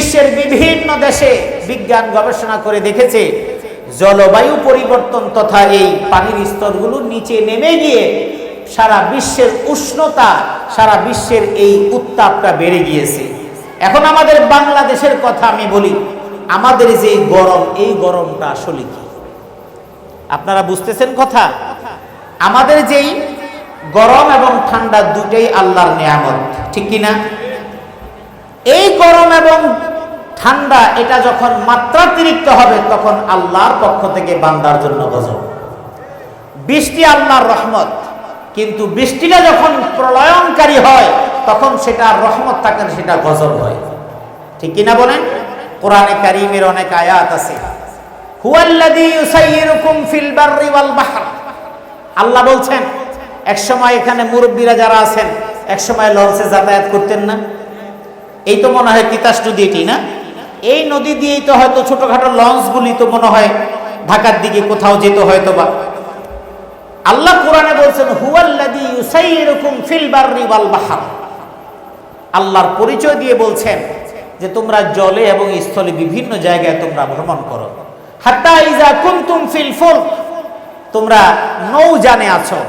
বিশ্বের বিভিন্ন দেশে বিজ্ঞান গবেষণা করে দেখেছে, জলবায়ু পরিবর্তন তথা এই পানির স্তরগুলো নিচে নেমে গিয়ে সারা বিশ্বের উষ্ণতা, সারা বিশ্বের এই উত্তাপটা বেড়ে গিয়েছে। এখন আমাদের বাংলাদেশের কথা আমি বলি, আমাদের যে গরম, এই গরমটা আসলে কি? আপনারা বুঝতেছেন কথা? আমাদের যেই গরম এবং ঠান্ডা দুটেই আল্লাহর নিয়ামত, ঠিক কি না এই গরম এবং ঠান্ডা এটা যখন মাত্রাতিরিক্ত হবে তখন আল্লাহর পক্ষ থেকে বান্দার জন্য গজব। বৃষ্টি আল্লাহর রহমত কিন্তু বৃষ্টিটা যখন প্রলয়নকারী হয় তখন সেটা রহমত থাকে না, সেটা গজব হয়। ঠিক কিনা বলেন? কোরআনে কারিমের অনেক আয়াত আছে। আল্লাহ বলছেন এক সময় এখানে মুরব্বীরা যারা আছেন এক সময় লঞ্চে যাতায়াত করতেন না। এই তো মনে হয় তিতাস নদী এটি না? এই নদী দিয়েই তো হয়তো ছোটখাটো লঞ্চগুলি তো মনে হয় ঢাকার দিকে কোথাও যেত হয়তো বা আল্লাহ কোরআনে বলছেন ফিল আল্লাহর পরিচয় দিয়ে বলছেন যে তোমরা জলে এবং স্থলে বিভিন্ন জায়গায় তোমরা ভ্রমণ করো। হাত্তা ইজা কুনতুম ফিল ফুলক, তোমরা নৌজানে আছো।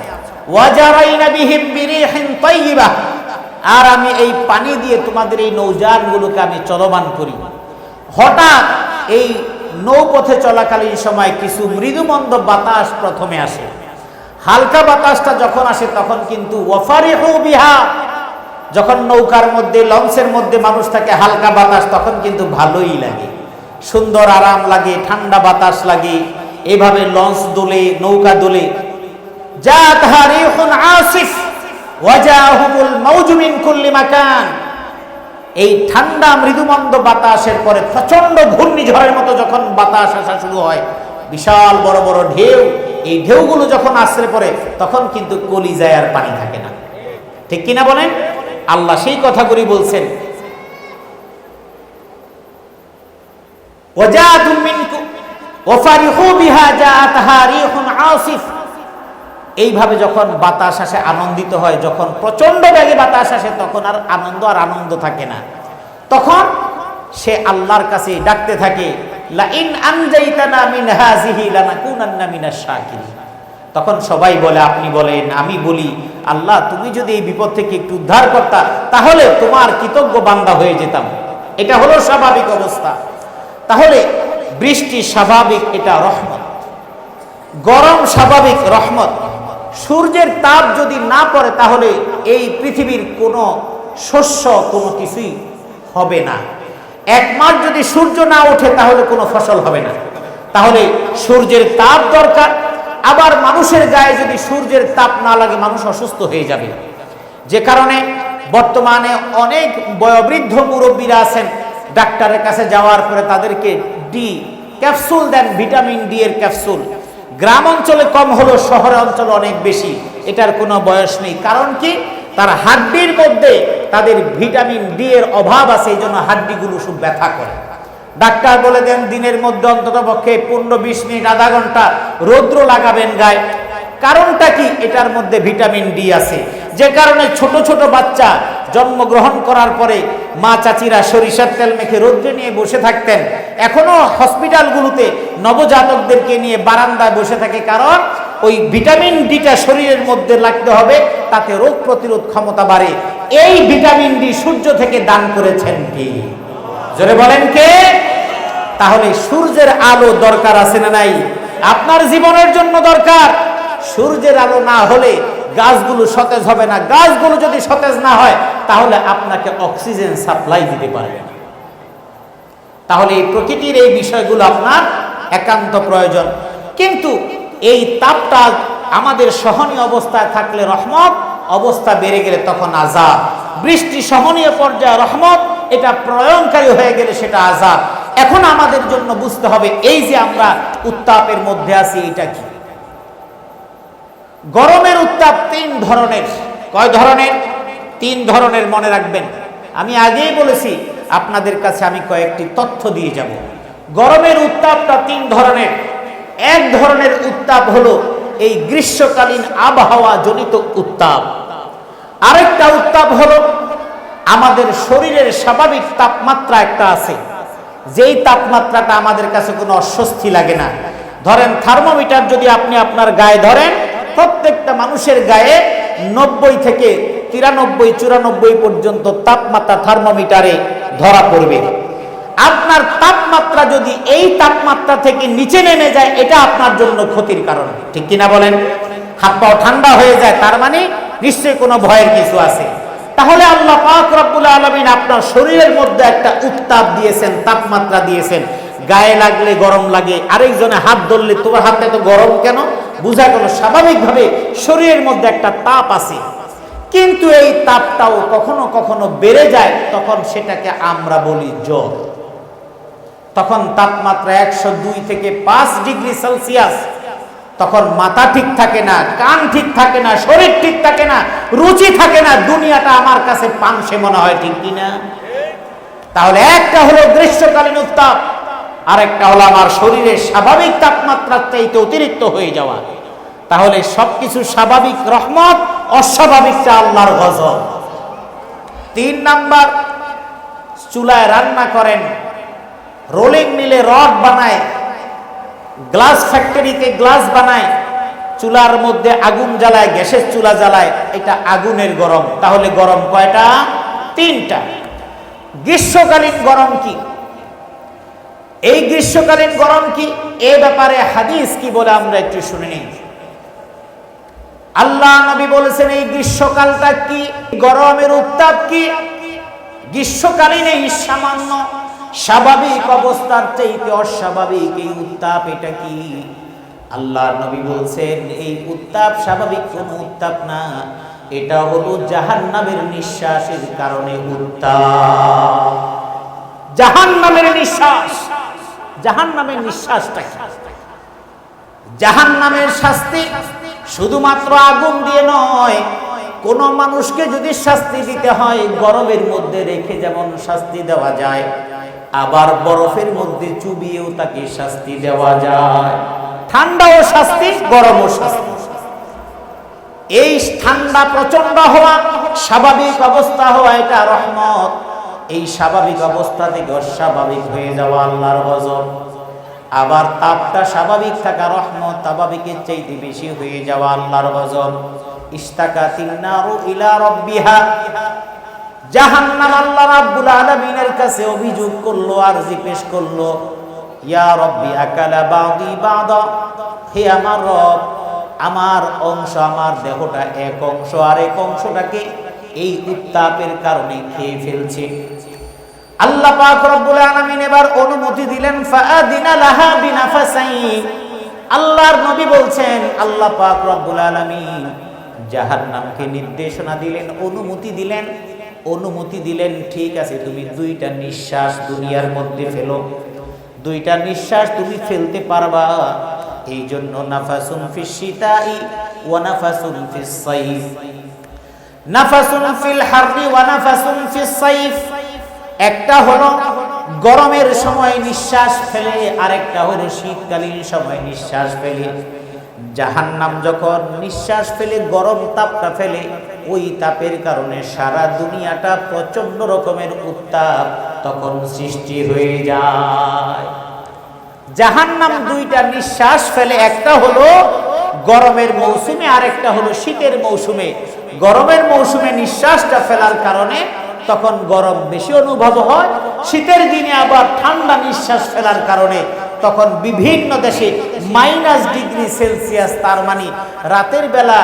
আর আমি এই পানি দিয়ে তোমাদের এই নৌযানগুলোকে আমি চলমান করি। হঠাৎ এই নৌপথে চলাকালীন সময় কিছু মৃদুমন্দ বাতাস প্রথমে আসে। হালকা বাতাসটা যখন আসে, তখন কিন্তু ওয়াফারিহু বিহা, যখন নৌকার মধ্যে, লঞ্চের মধ্যে মানুষ থাকে, হালকা বাতাস, তখন কিন্তু ভালোই লাগে। সুন্দর আরাম লাগে, ঠান্ডা বাতাস লাগে। এভাবে লঞ্চ দোলে, নৌকা দোলে। যা তাহারিহুন আসিফ, ওয়াজাহুমুল মাউজু মিন কুল্লি মাকান। এই ঠান্ডা মৃদুমন্দ বাতাসের পরে প্রচণ্ড ঘূর্ণিঝড়ের মতো যখন বাতাস আসা শুরু হয়, বিশাল বড় বড় ঢেউ, এই ঢেউগুলো যখন আশ্রে পড়ে, তখন কিন্তু কলিজায় আর পানি থাকে না। ঠিক কিনা বলেন? আল্লাহ সেই কথাগুলি বলছেন। ওয়াফারিহু বিহা জাআতহা রিহুন আসিফ। এইভাবে যখন বাতাস আসে, আনন্দিত হয়, যখন প্রচণ্ড বেগে বাতাস আসে, তখন আর আনন্দ আর আনন্দ থাকে না। তখন সে আল্লাহর কাছে ডাকতে থাকে তখন সবাই বলে, আপনি বলেন, আমি বলি, আল্লাহ, তুমি যদি এই বিপদ থেকে একটু উদ্ধার করতা, তাহলে তোমার কৃতজ্ঞ বান্দা হয়ে যেতাম। এটা হলো স্বাভাবিক অবস্থা। তাহলে বৃষ্টি স্বাভাবিক, এটা রহমত। গরম স্বাভাবিক, রহমত। সূর্যের তাপ যদি না পড়ে, তাহলে এই পৃথিবীর কোনো শস্য কোনো কিছুই হবে না। এক মাস যদি সূর্য না ওঠে, তাহলে কোনো ফসল হবে না। তাহলে সূর্যের তাপ দরকার। আবার মানুষের গায়ে যদি সূর্যের তাপ না লাগে, মানুষ অসুস্থ হয়ে যাবে। যে কারণে বর্তমানে অনেক বয়োবৃদ্ধ মুরব্বীরা আছেন, ডাক্তারের কাছে যাওয়ার পরে তাদেরকে ডি ক্যাপসুল দেন, ভিটামিন ডি এর ক্যাপসুল। গ্রাম অঞ্চলে কম হলো শহর অঞ্চলে অনেক বেশি, এটার কোনো বয়স নেই। কারণ কি? তার হাড্ডির মধ্যে তাদের ভিটামিন ডি এর অভাব আছে এই জন্য হাড্ডিগুলো খুব ব্যথা করে। ডাক্তার বলে দেন, দিনের মধ্যে অন্তত পক্ষে পনেরো বিশ মিনিট, আধা ঘণ্টা রৌদ্র লাগাবেন গায়ে। কারণটা কি? এটার মধ্যে ভিটামিন ডি আছে। যে কারণে ছোট ছোট বাচ্চা জন্মগ্রহণ করার পরে মা চাচিরা সরিষার তেল মেখে রোদ্রে নিয়ে বসে থাকতেন। এখনও হসপিটালগুলোতে নবজাতকদেরকে নিয়ে বারান্দায় বসে থাকে কারণ ওই ভিটামিন ডিটা শরীরের মধ্যে লাগতে হবে, তাতে রোগ প্রতিরোধ ক্ষমতা বাড়ে। এই ভিটামিন ডি সূর্য থেকে দান করেছেন কি? জোরে বলেন কে? তাহলে সূর্যের আলো দরকার আছে না নাই? আপনার জীবনের জন্য দরকার। সূর্যের আলো না হলে গাছগুলো সতেজ হবে না। গাছগুলো যদি সতেজ না হয়, তাহলে আপনাকে অক্সিজেন সাপ্লাই দিতে পারবে না। তাহলে এই প্রকৃতির এই বিষয়গুলো আপনার একান্ত প্রয়োজন। কিন্তু এই তাপটা আমাদের সহনীয় অবস্থায় থাকলে রহমত, অবস্থা বেড়ে গেলে তখন আজাদ বৃষ্টি সহনীয় পর্যায়ে রহমত, এটা প্রয়নকারী হয়ে গেলে সেটা আজাব এখন আমাদের জন্য বুঝতে হবে, এই যে আমরা উত্তাপের মধ্যে আছি, এটা কি? গরমের উত্তাপ তিন ধরনের। কয় ধরনের? তিন ধরনের মনে রাখবেন। আমি আগেই বলেছি, আপনাদের কাছে আমি কয়েকটি তথ্য দিয়ে যাব। গরমের উত্তাপটা তিন ধরনের। এক ধরনের উত্তাপ হলো এই গ্রীষ্মকালীন আবহাওয়া জনিত উত্তাপ। আরেকটা উত্তাপ হলো আমাদের শরীরের স্বাভাবিক তাপমাত্রা একটা আছে। যেই তাপমাত্রাটা আমাদের কাছে কোনো অস্বস্তি লাগে না। ধরেন থার্মোমিটার যদি আপনি আপনার গায়ে ধরেন প্রত্যেকটা মানুষের গায়ে নব্বই থেকে তিরানব্বই, চুরানব্বই পর্যন্ত তাপমাত্রা থার্মোমিটারে ধরা পড়বে। আপনার তাপমাত্রা যদি এই তাপমাত্রা থেকে নিচে নেমে যায়, এটা আপনার জন্য ক্ষতির কারণ। ঠিক কিনা বলেন? হাত পাও ঠান্ডা হয়ে যায়, তার মানে নিশ্চয়ই কোনো ভয়ের কিছু আছে। তাহলে আল্লাহ পাক রব্বুল আলমিন আপনার শরীরের মধ্যে একটা উত্তাপ দিয়েছেন, তাপমাত্রা দিয়েছেন। গায়ে লাগলে গরম লাগে, আরেকজনে হাত ধরলে, তোমার হাতে তো গরম কেন? বোঝা গেল স্বাভাবিকভাবে শরীরের মধ্যে একটা তাপ আছে। কিন্তু এই তাপটাও কখনো কখনো বেড়ে যায়, তখন সেটাকে আমরা বলি জ্বর। তখন তাপমাত্রা একশো দুই থেকে পাঁচ ডিগ্রি সেলসিয়াস। তখন মাথা ঠিক থাকে না, কান ঠিক থাকে না, শরীর ঠিক থাকে না, রুচি থাকে না, দুনিয়াটা আমার কাছে পাংশে মনে হয়, ঠিক কিনা? তাহলে একটা হলো গ্রীষ্মকালীন উত্তাপ আর একটা হলো আমার শরীরের স্বাভাবিক তাপমাত্রার চাইতে অতিরিক্ত হয়ে যাওয়া। তাহলে সবকিছু স্বাভাবিক রহমত অস্বাভাবিকটা আল্লাহর গজব। তিন নাম্বার, চুলায় রান্না করেন। রোলিং মিলে রড বানায়। গ্লাস ফ্যাক্টরিতে গ্লাস বানায়। চুলার মধ্যে আগুন জ্বালায়, গ্যাসের চুলা জ্বালায়। এটা আগুনের গরম। তাহলে গরম কয়টা? তিনটা। গ্রীষ্মকালীন গরম কি? এই গ্রীষ্মকালীন গরম কি? এ ব্যাপারে হাদিস কি বলে আমরা একটু শুনে নিই। আল্লাহ নবী বলেছেন, এই গ্রীষ্মকালটা কি? গরমের উত্তাপ কি? গ্রীষ্মকালীন এই সামান্য স্বাভাবিক অবস্থার চাইতে অস্বাভাবিক এই উত্তাপ এটা কি? আল্লাহ নবী বলছেন, এই উত্তাপ স্বাভাবিক কোন উত্তাপ না। এটা হলো জাহান্নামের নিঃশ্বাসের কারণে উত্তাপ। জাহান্নামের নিঃশ্বাস। জাহান্নামের নিঃশ্বাসটা কি জাহান্নামের শাস্তি শুধুমাত্র আগুন দিয়ে নয়, কোন মানুষকে যদি শাস্তি দিতে হয় গরমের মধ্যে রেখে যেমন শাস্তি দেওয়া যায়, আবার বরফের মধ্যে চুবিয়েও তাকে শাস্তি দেওয়া যায়। ঠান্ডাও শাস্তি, গরমও শাস্তি। এই ঠান্ডা প্রচণ্ড হওয়া স্বাভাবিক অবস্থা হওয়া এটা রহমত। এই স্বাভাবিক অবস্থা থেকে অস্বাভাবিক হয়ে যাওয়া আল্লাহর গজব। আবার তাপটা স্বাভাবিক থাকা রহমত স্বাভাবিকের চাইতে বেশি হয়ে যাওয়া আল্লাহর গজব। ইস্তাকা তিন্নারু ইলা রব্বিহা। জাহান্নাম আল্লাহ রাব্বুল আলামিনের কাছে অভিযোগ করল, আরজি পেশ করল, ইয়া রব্বি, আকালা বাদি বাদা। হে আমার রব, আমার অংশ, আমার দেহটা এক অংশ আর এক অংশটাকে এই উত্তাপের কারণে খেয়ে ফেলছে। আল্লাহ পাক রব্বুল আলামিন এবার অনুমতি দিলেন, ফাআদিনা লাহা বিনাফাসাইন। আল্লাহর নবী বলছেন, আল্লাহ পাক রব্বুল আলামিন জাহান্নামকে নির্দেশনা দিলেন, অনুমতি দিলেন। অনুমতি দিলেন, ঠিক আছে, তুমি দুইটা নিঃশ্বাস দুনিয়ার মধ্যে ফেলো। দুইটা নিঃশ্বাস তুমি ফেলতে পারবা। এই জন্য নাফাসুন ফিস শীতাই ওয়া নাফাসুন ফিস সাইফ। নাফাসুন ফিল ওয়া নাফাসুন ফিস সাইফ। একটা হলো গরমের সময় নিঃশ্বাস ফেলে, আরেকটা হলো শীতকালীন সময় নিঃশ্বাস ফেলে। জাহান্নাম যখন নিঃশ্বাস ফেলে, গরম তাপটা ফেলে, ওই তাপের কারণে সারা দুনিয়াটা প্রচণ্ড রকমের উত্তাপ তখন সৃষ্টি হয়ে যায়। জাহান্নাম দুইটা নিঃশ্বাস ফেলে, একটা হলো গরমের মৌসুমে, আরেকটা হলো শীতের মৌসুমে। গরমের মৌসুমে নিঃশ্বাসটা ফেলার কারণে তখন গরম বেশি অনুভব হয়। শীতের দিনে আবার ঠান্ডা নিঃশ্বাস ফেলার কারণে তখন বিভিন্ন দেশে মাইনাস ডিগ্রি সেলসিয়াস, তার মানে রাতের বেলা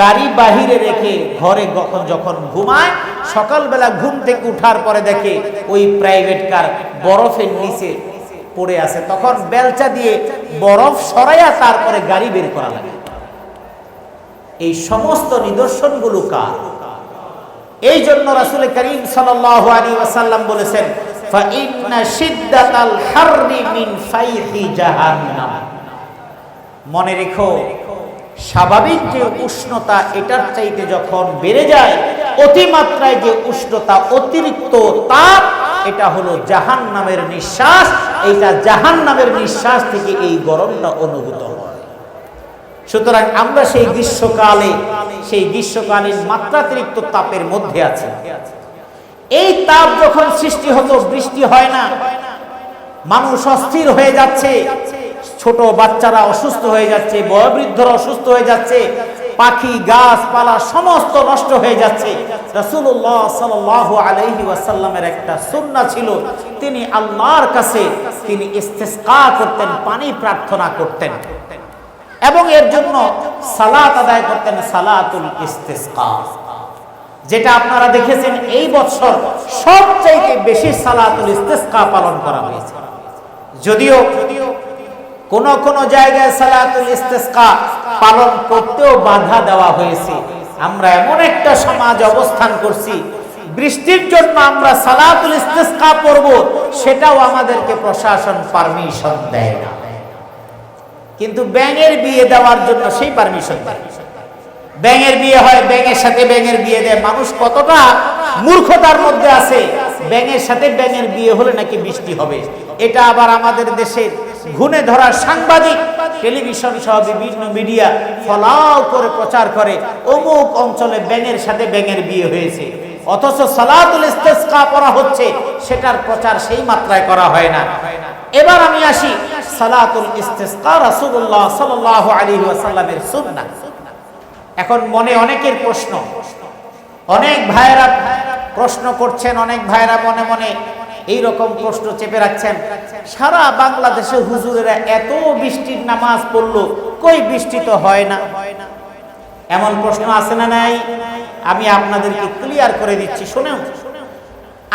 গাড়ি বাহিরে রেখে ঘরে যখন যখন ঘুমায়, সকালবেলা ঘুম থেকে উঠার পরে দেখে ওই প্রাইভেট কার বরফের নিচে পড়ে আছে। তখন বেলচা দিয়ে বরফ সরাইয়া তারপরে গাড়ি বের করা লাগে। এই সমস্ত নিদর্শনগুলো কার? এই জন্য রাসুল করিম সাল্লাল্লাহু বলেছেন মিন মনে রেখো, স্বাভাবিক যে উষ্ণতা এটার চাইতে যখন বেড়ে যায়, অতিমাত্রায় যে উষ্ণতা অতিরিক্ত তাপ, এটা হলো জাহান নামের নিঃশ্বাস। এইটা জাহান নামের নিঃশ্বাস থেকে এই গরমটা অনুভূত সুতরাং আমরা সেই গ্রীষ্মকালে, সেই গ্রীষ্মকালীন মাত্রাতিরিক্ত তাপের মধ্যে আছি। এই তাপ যখন সৃষ্টি হতো, বৃষ্টি হয় না। মানুষ অস্থির হয়ে যাচ্ছে। ছোট বাচ্চারা অসুস্থ হয়ে যাচ্ছে, বয়োবৃদ্ধরা অসুস্থ হয়ে যাচ্ছে, পাখি, গাছপালা সমস্ত নষ্ট হয়ে যাচ্ছে। রাসূলুল্লাহ সাল্লাল্লাহু আলাইহি ওয়াসাল্লামের একটা সুন্নাহ ছিল। তিনি আল্লাহর কাছে তিনি ইস্তেসকা করতেন, পানি প্রার্থনা করতেন। এবং এর জন্য সালাত আদায় করতেন সালাতুল ইস্তেসকা। যেটা আপনারা দেখেছেন, এই বছর সবচাইতে বেশি সালাতুল ইস্তেসকা পালন করা হয়েছে। যদিও কোন কোন জায়গায় সালাতুল ইস্তেসকা পালন করতেও বাধা দেওয়া হয়েছে। আমরা এমন একটা সমাজ অবস্থান করছি, বৃষ্টির জন্য আমরা সালাতুল ইস্তেসকা পড়ব সেটাও আমাদেরকে প্রশাসন পারমিশন দেয় না। কিন্তু ব্যাঙের বিয়ে দেওয়ার জন্য সেই পারমিশন ব্যাঙের বিয়ে হয়, ব্যাঙের সাথে ব্যাঙের বিয়ে দেয়। মানুষ কতটা মূর্খতার মধ্যে আছে। ব্যাঙের সাথে ব্যাঙের বিয়ে হলে নাকি বৃষ্টি হবে। এটা আবার আমাদের দেশের ঘুণে ধরার সাংবাদিক, টেলিভিশন সহ বিভিন্ন মিডিয়া ফলাও করে প্রচার করে, অমুক অঞ্চলে ব্যাঙের সাথে ব্যাঙের বিয়ে হয়েছে। অথচ সালাতুল ইস্তেসকা পড়া হচ্ছে, সেটার প্রচার সেই মাত্রায় করা হয় না। এবার আমি আসি সালাতুল ইস্তেসকা রাসূলুল্লাহ সাল্লাল্লাহু আলাইহি ওয়াসাল্লামের সুন্নাহ। এখন মনে অনেকের প্রশ্ন। অনেক ভাইয়েরা প্রশ্ন করছেন, অনেক ভাইয়েরা মনে মনে এই রকম প্রশ্ন চেপে রাখছেন। সারা বাংলাদেশে হুজুরেরা এত বৃষ্টির নামাজ পড়ল, কই বৃষ্টি তো হয় না? এমন প্রশ্ন আছে না নাই? আমি আপনাদেরকে ক্লিয়ার করে দিচ্ছি শুনেও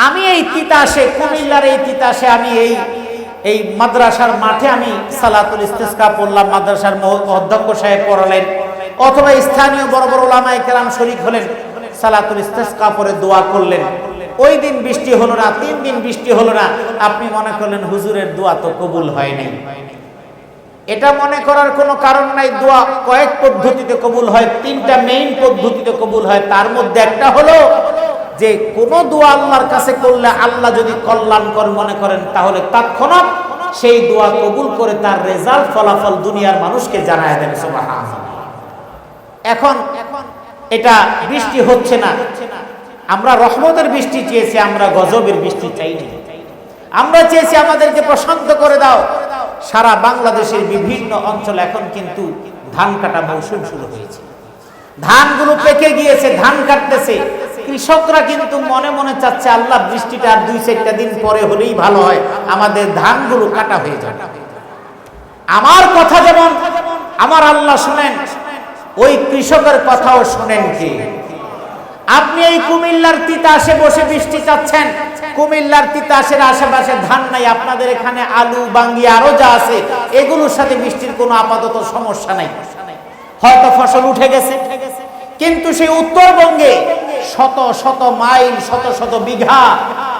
আমি এই তিতাসে, কুমিল্লার এই তিতাসে আমি এই এই মাদ্রাসার মাঠে আমি সালাতুল ইস্তেসকা পড়লাম, মাদ্রাসার অধ্যক্ষ সাহেব পড়ালেন। অথবা স্থানীয় বড় বড় ওলামায়ে কেরাম শরীক হলেন, সালাতুল ইস্তেসকা পরে দোয়া করলেন। ওই দিন বৃষ্টি হলো না, তিন দিন বৃষ্টি হলো না, আপনি মনে করলেন, হুজুরের দোয়া তো কবুল হয় নাই এটা মনে করার কোনো কারণ নাই, দোয়া কয়েক পদ্ধতিতে কবুল হয়, তিনটা মেইন পদ্ধতিতে কবুল হয়, তার মধ্যে একটা হলো যে কোন দোয়া আল্লাহর কাছে করলে আল্লাহ যদি কল্যাণকর মনে করেন, তাহলে তৎক্ষণাৎ সেই দোয়া কবুল করে তার রেজাল্ট ফলাফল দুনিয়ার মানুষকে জানায় দেন এখন এটা বৃষ্টি হচ্ছে না। আমরা রহমতের বৃষ্টি চেয়েছি, আমরা গজবের বৃষ্টি চাইনি। আমরা চেয়েছি আমাদেরকে প্রশান্ত করে দাও। সারা বাংলাদেশের বিভিন্ন অঞ্চল এখন কিন্তু ধান কাটা মৌসুম শুরু হয়েছে। ধানগুলো পেকে গিয়েছে, ধান কাটতেছে। কৃষকরা কিন্তু মনে মনে চাচ্ছে, আল্লাহ, বৃষ্টিটা আর দুই চারটা দিন পরে হলেই ভালো হয়। আমাদের ধানগুলো কাটা হয়ে যাবে। আমার কথা যেমন, আমার আল্লাহ শুনেন, ওই কৃষকের কথাও শুনেন কি? আপনি এই কুমিল্লার তিতাসে বসে বৃষ্টি চাচ্ছেন, কুমিল্লার তিতাসের আশেপাশে ধান নাই, আপনাদের এখানে আলু, বাঙ্গি, আরও যা আছে, এগুলোর সাথে বৃষ্টির কোনো আপাতত সমস্যা নাই। হয়তো ফসল উঠে গেছে। কিন্তু সেই উত্তরবঙ্গে শত শত মাইল, শত শত বিঘা,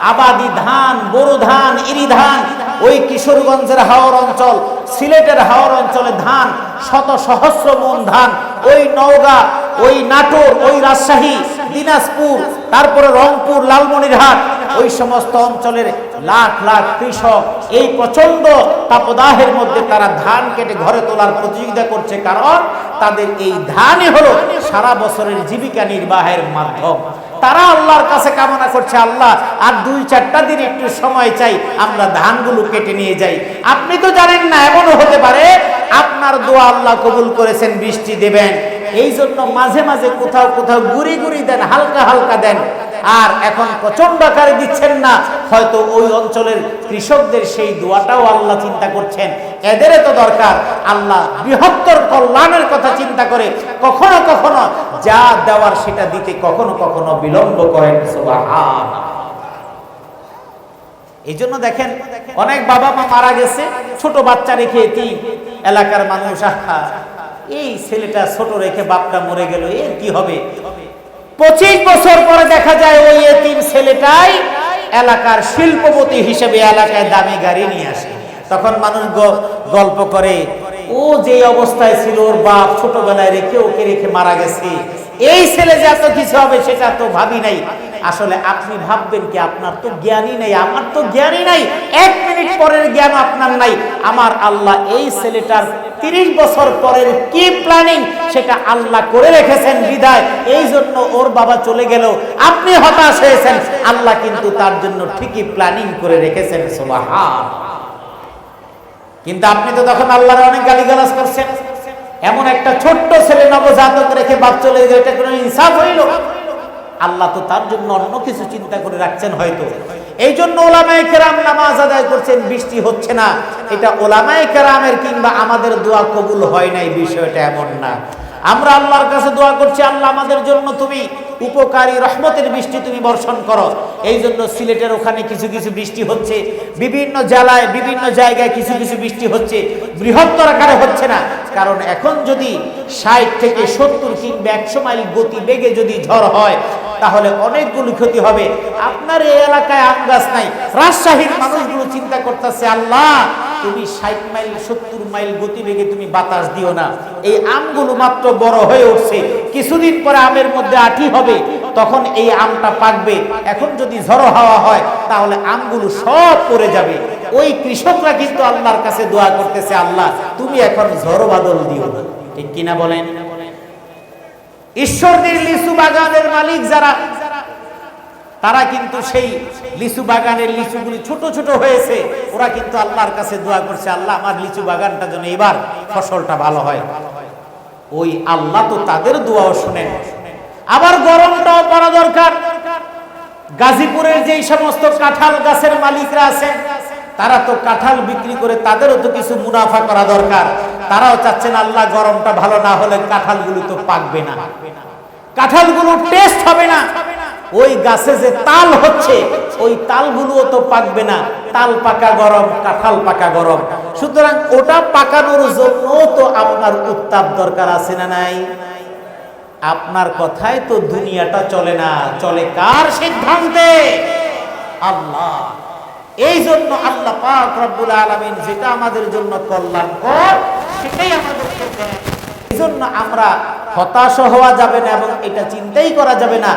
আবাদি ধান বোরো ধান, ইরি ধান, ওই কিশোরগঞ্জের হাওর অঞ্চল, সিলেটের হাওর অঞ্চলে ধান, শত সহস্র মন ধান, ওই নওগা, ওই নাটোর, ওই রাজশাহী, দিনাজপুর, তারপরে রংপুর, লালমনিরহাট ওই সমস্ত অঞ্চলের লাখ লাখ কৃষক এই প্রচণ্ড তাপদাহের মধ্যে তারা ধান কেটে ঘরে তোলার প্রতিযোগিতা করছে। কারণ তাদের এই ধানই হলো সারা বছরের জীবিকা নির্বাহের মাধ্যম। তারা আল্লাহর কাছে কামনা করছে, আল্লাহ, আর দুই চারটা দিন একটু সময় চাই, আমরা ধানগুলো কেটে নিয়ে যাই। আপনি তো জানেন না, এমনও হতে পারে আপনার দোয়া আল্লাহ কবুল করেছেন, বৃষ্টি দেবেন। এই জন্য মাঝে মাঝে কোথাও কোথাও গুড়ি গুড়ি দেন, হালকা হালকা দেন। আর এখন প্রচণ্ড আকারে দিচ্ছেন না। হয়তো ওই অঞ্চলের কৃষকদের সেই দোয়াটাও আল্লাহ চিন্তা করছেন। এদের তো দরকার। আল্লাহ বৃহত্তর কল্যাণের কথা চিন্তা করে কখনো কখনো যা দেওয়ার সেটা দিতে কখনো কখনো বিলম্ব করেন। এই জন্য দেখেন, অনেক বাবা মা মারা গেছে, ছোট বাচ্চা রেখে এতিম, এলাকার মানুষ, আহা, এই ছেলেটা ছোট রেখে বাপটা মরে গেল, এর কি হবে? পঁচিশ বছর পরে দেখা যায় ওই এতিম ছেলেটাই এলাকার শিল্পপতি হিসেবে এলাকায় দামি গাড়ি নিয়ে আসে। তখন মানুষ গল্প করে, ও যে অবস্থায় ছিল ওর বাপ ছোটবেলায় রেখে ওকে রেখে মারা গেছে। এই ছেলে যে এত কিছু হবে, সেটা তো ভাবি নাই। আসলে আপনি ভাববেন কি, আপনার তো জ্ঞানই নাই, আমার তো জ্ঞানই নাই। এক মিনিট পরের জ্ঞান আপনার নাই। আমার আল্লাহ এই ছেলেটার তিরিশ বছর পরের কি প্ল্যানিং সেটা আল্লাহ করে রেখেছেন বিদায়। এই জন্য ওর বাবা চলে গেল। আপনি হতাশ হয়েছেন। আল্লাহ কিন্তু তার জন্য ঠিকই প্ল্যানিং করে রেখেছেন, সুবহান। কিন্তু আপনি তো তখন আল্লাহর অনেক গালিগালাজ করছেন। এমন একটা ছোট্ট ছেলে নবজাতক রেখে বাপ চলে গেল এটা কোনো ইনসাফ হইল? আল্লাহ তো তার জন্য অন্য কিছু চিন্তা করে রাখছেন হয়তো। এই জন্য ওলামায় কেরাম নামাজ আদায় করছেন, বৃষ্টি হচ্ছে না। এটা ওলামায় কেরামের কিংবা আমাদের দোয়া কবুল হয় নাই, বিষয়টা এমন না। আমরা আল্লাহর কাছে দোয়া করছি, আল্লাহ আমাদের জন্য তুমি উপকারী রহমতের বৃষ্টি তুমি বর্ষণ করো। এই জন্য সিলেটের ওখানে কিছু কিছু বৃষ্টি হচ্ছে, বিভিন্ন জেলায়, বিভিন্ন জায়গায় কিছু কিছু বৃষ্টি হচ্ছে, বৃহত্তর আকারে হচ্ছে না। কারণ এখন যদি ষাট থেকে সত্তর কিংবা একশো মাইল গতি বেগে যদি ঝড় হয়, তাহলে অনেকগুলো ক্ষতি হবে। আপনার এই এলাকায় আম গাছ নাই। রাজশাহীর মানুষগুলো চিন্তা করতেছে, আল্লাহ তুমি ষাট মাইল, সত্তর মাইল গতিবেগে তুমি বাতাস দিও না। এই আমগুলো মাত্র বড় হয়ে উঠছে। কিছুদিন পরে আমের মধ্যে আঠি হবে। তখন এই আমটা পাকবে। এখন যদি ঝড়ো হাওয়া হয়, তাহলে আমগুলো সব পড়ে যাবে। ওই কৃষকরা কিন্তু আল্লাহর কাছে দোয়া করতেছে, আল্লাহ, তুমি এখন ঝড়ো বাদল দিও না। ঠিক কিনা বলেন? ঈশ্বরদের লিচু বাগানের মালিক যারা তারা কিন্তু সেই লিচু বাগানের লিচুগুলি ছোট ছোট হয়েছে। ওরা কিন্তু আল্লাহর কাছে দোয়া করছে, আল্লাহ, আমার লিচু বাগানটা যেন এবার ফসলটা ভালো হয়। ওই আল্লাহ তো তাদের দোয়াও শুনেন। আবার গরমটাও পড়া দরকার। গাজীপুরের যেই সমস্ত কাঁঠাল গাছের মালিকরা আছেন, তারা তো কাঁঠাল বিক্রি করে তাদেরও তো কিছু মুনাফা করা দরকার। তারাও চাচ্ছেন, আল্লাহ, গরমটা ভালো না হলে কাঁঠালগুলো তো পাকবে না। কাঁঠালগুলো টেস্ট হবে না। ওই গাছে যে তাল হচ্ছে, ওই তালগুলোও তো পাকবে না। তাল পাকা গরম, কাঁঠাল পাকা গরম। সুতরাং ওটা পাকানোর জন্য তো আপনার উত্তাপ দরকার আছে না নাই? আপনার কথায় তো দুনিয়াটা চলে না। চলে কার সিদ্ধান্তে? আল্লাহ। এই জন্য আল্লাহ পাক রব্বুল আলামিন যেটা আমাদের জন্য কল্যাণকর, সেটাই আমাদের এই জন্য আমরা হতাশ হওয়া যাবে না এবং এটা চিন্তাই করা যাবে না।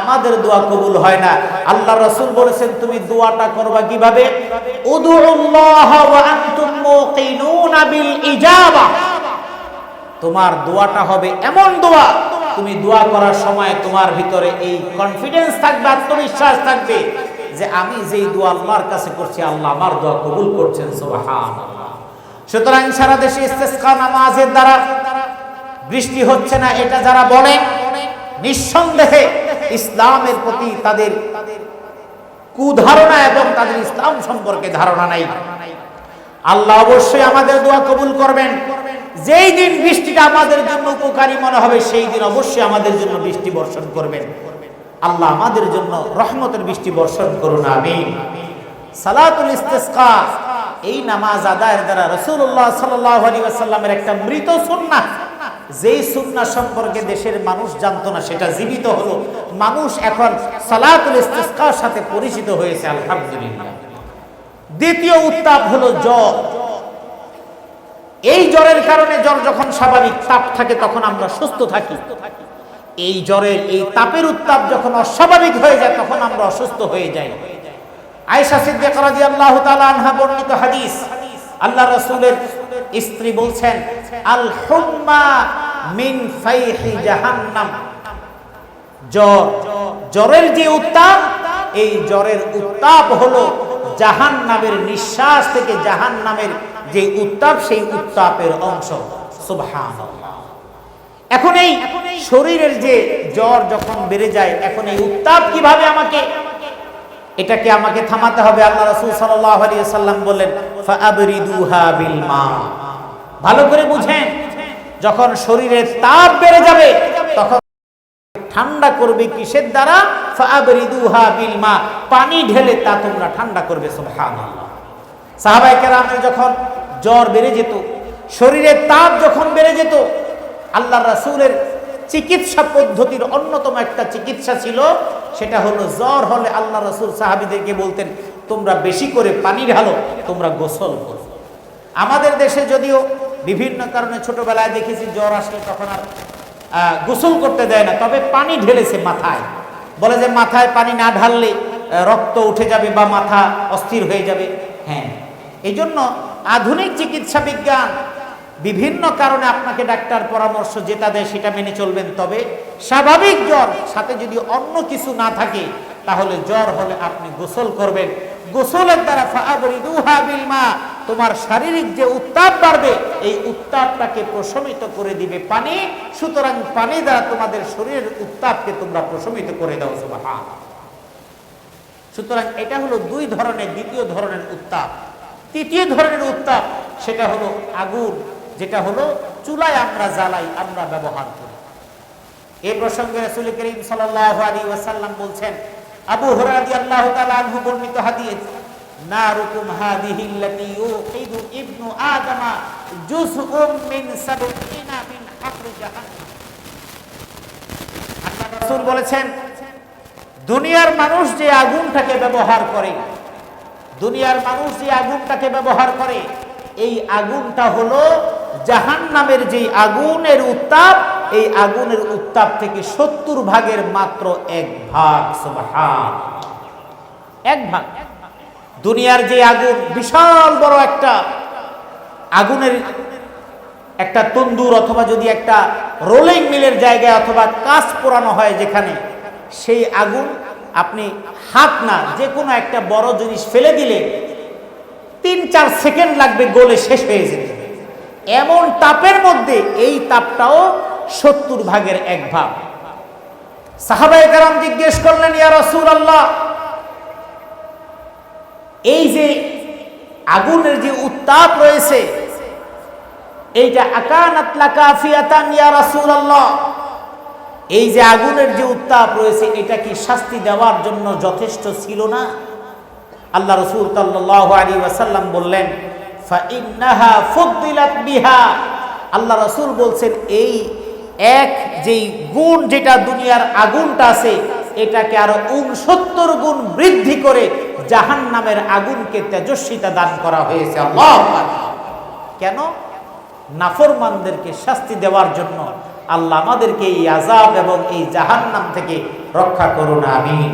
আমাদের দোয়া কবুল হয় না। আল্লাহ রসুল বলেছেন, তুমি দোয়াটা করবা কীভাবে? তোমার দোয়াটা হবে এমন দোয়া, তুমি দোয়া করার সময় তোমার ভিতরে এই কনফিডেন্স থাকবে, আত্মবিশ্বাস থাকবে যে আমি যেই দোয়া আল্লাহর কাছে করছি, আল্লাহ আমার দোয়া কবুল করছেন, সুবহানাল্লাহ। সুতরাং সারা দেশে ইস্তেসকা নামাজের দ্বারা বৃষ্টি হচ্ছে না, এটা যারা বলে, নিঃসন্দেহে ইসলামের প্রতি তাদের কুধারণা এবং তাদের ইসলাম সম্পর্কে ধারণা নাই। আল্লাহ অবশ্যই আমাদের দোয়া কবুল করবেন। যেই দিন বৃষ্টিটা আমাদের জন্য উপকারী মনে হবে, সেই দিন অবশ্যই আমাদের জন্য বৃষ্টি বর্ষণ করবেন। আল্লাহ আমাদের জন্য রহমতের বৃষ্টি বর্ষণ করুন, আমিন। সালাতুল ইস্তেসকা, এই নামাজ আদায়ের দ্বারা রসুল্লাহ সাল্লাহ আলী আসাল্লামের একটা মৃত সুন্নাহ যেই সুন্না সম্পর্কে দেশের মানুষ জানতো না, সেটা জীবিত হলো। মানুষ এখন সালাতুল ইস্তেসকার সাথে পরিচিত হয়েছে, আলহামদুলিল্লাহ। দ্বিতীয় উত্তাপ হলো জ্বর। এই জ্বরের কারণে জ্বর যখন স্বাভাবিক তাপ থাকে, তখন আমরা সুস্থ থাকি। এই জ্বরের এই তাপের উত্তাপ যখন অস্বাভাবিক হয়ে যায়, তখন আমরা অসুস্থ হয়ে যাই। আয়েশা সিদ্দিকা রাদিয়াল্লাহু তাআলা আনহা বর্ণিত হাদিস, আল্লাহ রাসূলের স্ত্রী বলছেন আল হুম্মা মিন ফাইহি জাহান্নাম। জ্বর, জ্বরের যে উত্তাপ, এই জ্বরের উত্তাপ হলো জাহান নামের নিঃশ্বাস থেকে জাহান নামের যে উত্তাপ, সেই উত্তাপের অংশ। সুবহানাল্লাহ। এখন এই শরীরের যে জ্বর যখন বেড়ে যায়, এখন এই উত্তাপ কীভাবে আমাকে এটাকে আমাকে থামাতে হবে, আল্লাহ রাসূল সাল্লাল্লাহু আলাইহি সাল্লাম বলেন ফাআবরিদুহা বিল মা। ভালো করে বুঝেন, যখন শরীরের তাপ বেড়ে যাবে, তখন ঠান্ডা করবে কিসের দ্বারা? ফাআবরিদুহা বিল মা। পানি ঢেলে তা তোমরা ঠান্ডা করবে, সুবহানাল্লাহ। সাহাবায়ে কেরামের যখন জ্বর বেড়ে যেত, শরীরের তাপ যখন বেড়ে যেত আল্লাহ রাসূলের চিকিৎসা পদ্ধতির অন্যতম একটা চিকিৎসা ছিল সেটা হলো জ্বর হলে আল্লাহ রসুল সাহাবিদেরকে বলতেন, তোমরা বেশি করে পানি ঢালো তোমরা গোসল করো। আমাদের দেশে যদিও বিভিন্ন কারণে ছোটবেলায় দেখেছি জ্বর আসলে তখন আর গোসল করতে দেয় না, তবে পানি ঢেলেছে মাথায়। বলে যে মাথায় পানি না ঢাললে রক্ত উঠে যাবে বা মাথা অস্থির হয়ে যাবে। হ্যাঁ এই জন্য আধুনিক চিকিৎসা বিজ্ঞান বিভিন্ন কারণে আপনাকে ডাক্তার পরামর্শ যেটা দেয় সেটা মেনে চলবেন, তবে স্বাভাবিক জ্বর সাথে যদি অন্য কিছু না থাকে, তাহলে জ্বর হলে আপনি গোসল করবেন। গোসলের দ্বারা তোমার শারীরিক যে উত্তাপ বাড়বে, এই উত্তাপটাকে প্রশমিত করে দিবে পানি, সুতরাং পানি দ্বারা তোমাদের শরীরের উত্তাপকে তোমরা প্রশমিত করে দাও, সুবহান। সুতরাং এটা হলো দুই ধরনের, দ্বিতীয় ধরনের উত্তাপ। তৃতীয় ধরনের উত্তাপ, সেটা হলো আগুন। যেটা হলো, চুলায় আমরা জ্বালাই, আমরা ব্যবহার করি। এই প্রসঙ্গে রাসূল করিম সাল্লাল্লাহু আলাইহি ওয়াসাল্লাম বলছেন, আবু হরাদি তাআলা আনহু বর্ণিত হাদিস আল্লাহ বলেছেন, দুনিয়ার মানুষ যে আগুনটাকে ব্যবহার করে, দুনিয়ার মানুষ যে আগুনটাকে ব্যবহার করে, এই আগুনটা হলো জাহান নামের যে আগুনের উত্তাপ, এই আগুনের উত্তাপ থেকে সত্তর ভাগের মাত্র এক ভাগ এক ভাগ। দুনিয়ার যে আগুন, বিশাল বড় একটা আগুনের একটা তন্দুর অথবা যদি একটা রোলিং মিলের জায়গায় অথবা কাজ পোড়ানো হয় যেখানে, সেই আগুন আপনি হাত না, যে কোনো একটা বড় জিনিস ফেলে দিলে তিন চার সেকেন্ড লাগবে গোলে শেষ হয়ে যেতে। এমন তাপের মধ্যে এই তাপটাও সত্তর ভাগের এক ভাগ। সাহাবাই কারাম জিজ্ঞেস করলেন, ইয়া রসুল আল্লাহ এই যে আগুনের যে উত্তাপ রয়েছে, এইটা আকানাত লাকা ফিয়াতান, ইয়া রাসূলুল্লাহ, এই যে আগুনের যে উত্তাপ রয়েছে, এটা কি শাস্তি দেওয়ার জন্য যথেষ্ট ছিল না? আল্লাহ রসুল সাল্লাল্লাহু আলাইহি ওয়াসাল্লাম বললেন ফাইন্নাহা বিহা। আল্লাহ রসুল বলছেন, এই এক যেই গুণ যেটা দুনিয়ার আগুনটা আছে, এটাকে আরও উনসত্তর গুণ বৃদ্ধি করে জাহান নামের আগুনকে তেজস্বিতা দান করা হয়েছে কেন? নাফরমানদেরকে শাস্তি দেওয়ার জন্য আল্লাহ আমাদেরকে এই আজাব এবং এই জাহান্নাম থেকে রক্ষা করুন, আমিন।